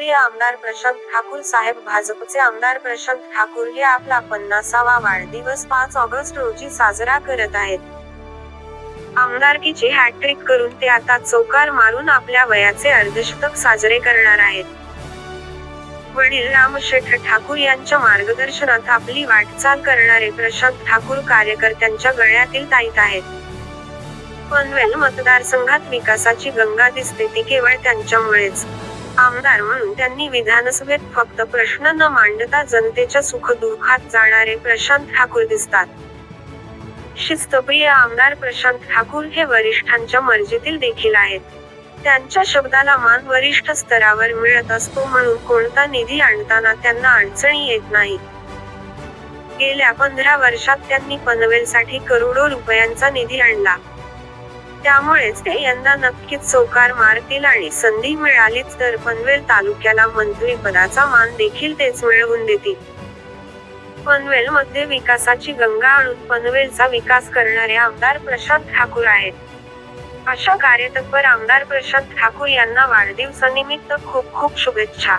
लोकप्रिय आमदार प्रशांत ठाकूर साहेब भाजपचे आमदार प्रशांत ठाकूर हे आपला पन्नासावा वाढदिवस पाच ऑगस्ट रोजी साजरा करत आहेत. आमदारकीची हॅट्रिक करून ते आता चौकार मारून आपल्या वयाचे अर्धशतक साजरे करणार आहेत. वडील रामशेठ ठाकूर यांच्या मार्गदर्शनात आपली वाटचाल करणारे प्रशांत ठाकूर कार्यकर्त्यांच्या गळ्यातील ताईत आहेत. पनवेल मतदारसंघात विकासाची गंगा दिसते ती केवळ त्यांच्यामुळेच. आमदार म्हणून त्यांनी विधानसभेत फक्त प्रश्न न मांडता जनतेच्या सुखदुःखात जाणारे प्रशांत ठाकूर दिसतात. शिस्तप्रिय आमदार प्रशांत ठाकूर हे वरिष्ठांच्या मर्जीतील देखील आहेत. त्यांच्या शब्दाला मान वरिष्ठ स्तरावर मिळत असतो म्हणून कोणता निधी आणताना त्यांना अडचणी येत नाही. गेल्या पंधरा वर्षात त्यांनी पनवेलसाठी करोडो रुपयांचा निधी आणला. त्यामुळेच ते यंदा नक्कीच चौकार मारतील आणि संधी मिळालीच तर पनवेल तालुक्याला मंत्रीपदाचा मान देखील तेच मिळवून देतील. पनवेल मध्ये विकासाची गंगा आणून पनवेलचा विकास करणारे आमदार प्रशांत ठाकूर आहेत. अशा कार्यतत्पर आमदार प्रशांत ठाकूर यांना वाढदिवसानिमित्त खूप खूप शुभेच्छा.